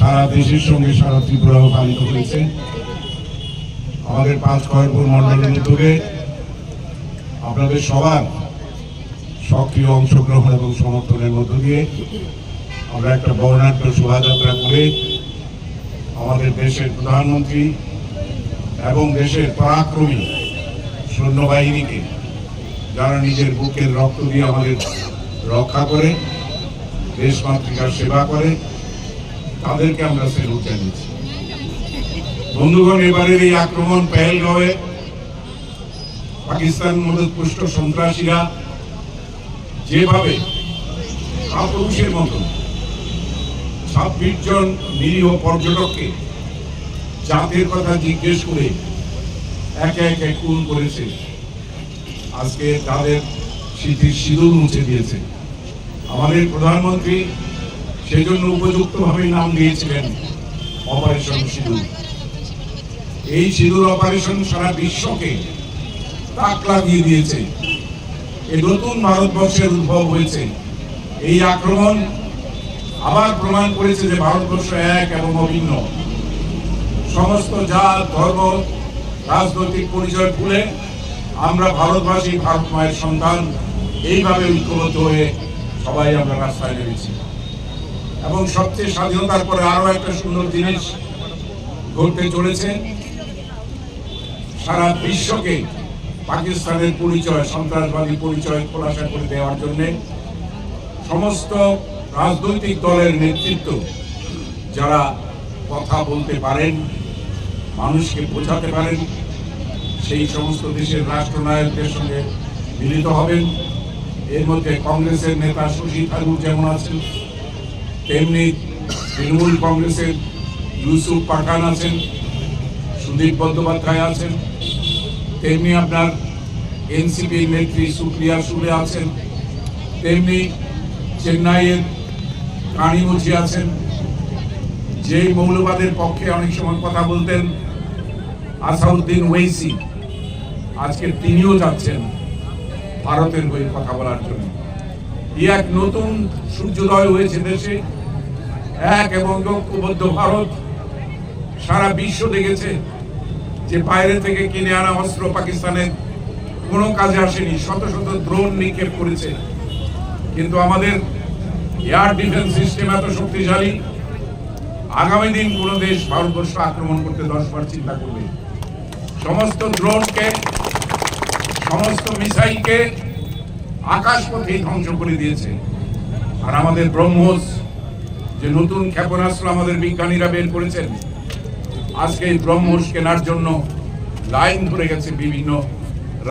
সারা দেশের সঙ্গে সারা ত্রিপুরাও পালিত হয়েছে। আমাদের পাঁচ খয়েরপুর মন্ডলের উদ্যোগে আপনাদের সবার সক্রিয় অংশগ্রহণ এবং সমর্থনের মধ্য দিয়ে আমরা একটা বর্ণাঢ্য শোভাযাত্রা করে আমাদের দেশের প্রধানমন্ত্রী এবং দেশের পরাক্রমী সৈন্যবাহিনীকে, যারা নিজের বুকের রক্ত দিয়ে আমাদের রক্ষা করে দেশ মাতৃকার সেবা করে তাদেরকে আমরা সেলুট জানিয়েছি। বন্ধুগণ, এবারের এই আক্রমণ পেহেলগাঁওয়ে পাকিস্তান মদতপুষ্ট সন্ত্রাসীরা যেভাবে কাপুরুষের মতো ছাব্বিশ জন নিরীহ পর্যটককে জাতের কথা জিজ্ঞেস করে একে একে খুন করেছে। আজকে তাদের স্মৃতির সিঁদুর মুছে দিয়েছে। আমাদের প্রধানমন্ত্রী সেজন্য উপযুক্তভাবে নাম দিয়েছিলেন অপারেশন সিঁদুর। এই সিঁদুর অপারেশন সারা বিশ্বকে তাক লাগিয়ে দিয়েছে। এই নতুন ভারতবর্ষের উদ্ভব হয়েছে। এই আক্রমণ আবার প্রমাণ করেছে যে ভারতবর্ষ এক এবং অভিন্ন। সমস্ত জাত, ধর্ম, রাজনৈতিক পরিচয় ভুলে আমরা ভারতবাসী, ভারত মায়ের সন্তান। এইভাবে ঐক্যবদ্ধ হয়ে সবাই আমরা রাস্তায় নেমেছি। এবং সবচেয়ে স্বাধীনতার পরে আরও একটা সুন্দর জিনিস ঘটতে চলেছে। সারা বিশ্বকে পাকিস্তানের পরিচয়, সন্ত্রাসবাদী পরিচয় খোলাসা করে দেওয়ার জন্য সমস্ত রাজনৈতিক দলের নেতৃত্ব যারা কথা বলতে পারেন, মানুষকে বোঝাতে পারেন, সেই সমস্ত দেশের রাষ্ট্রনায়কদের সঙ্গে মিলিত হবেন। এর মধ্যে কংগ্রেসের নেতা শশী থারুর যেমন আছেন তেমনি তৃণমূল কংগ্রেসের ইউসুফ পাঠান আছেন, সুদীপ বন্দ্যোপাধ্যায় আছেন, তেমনি আপনার এনসিপি নেত্রী সুপ্রিয়া সুলে আছেন, তেমনি চেন্নাইয়ের কানিমুচি আছেন। যে মৌলবাদের পক্ষে অনেক সময় কথা বলতেন, আসাউদ্দিন ওয়েসি আজকে তিনিও যাচ্ছেন ভারতের হয়ে কথা বলার জন্য। এক নতুন সূর্যোদয় হয়েছে দেশে। এক এবং ঐক্যবদ্ধ ভারত সারা বিশ্ব দেখেছে যে বাইরে থেকে কিনে আনা অস্ত্র পাকিস্তানের কোনো কাজে আসেনি। শত শত ড্রোন নিক্ষেপ করেছে। কিন্তু আমাদের এয়ার ডিফেন্স সিস্টেম এত শক্তিশালী, আগামী দিন কোন দেশ ভারতবর্ষ আক্রমণ করতে দশ বার চিন্তা করবে। সমস্ত ড্রোনকে সমস্ত মিসাইলকে আকাশপথেই ধ্বংস করে দিয়েছে। আর আমাদের ব্রহ্মোস যে নতুন ক্ষেপণাস্ত্র আমাদের বিজ্ঞানীরা বের করেছেন, আজকে এই ব্রহ্মোস কেনার জন্য লাইন ধরে গেছে বিভিন্ন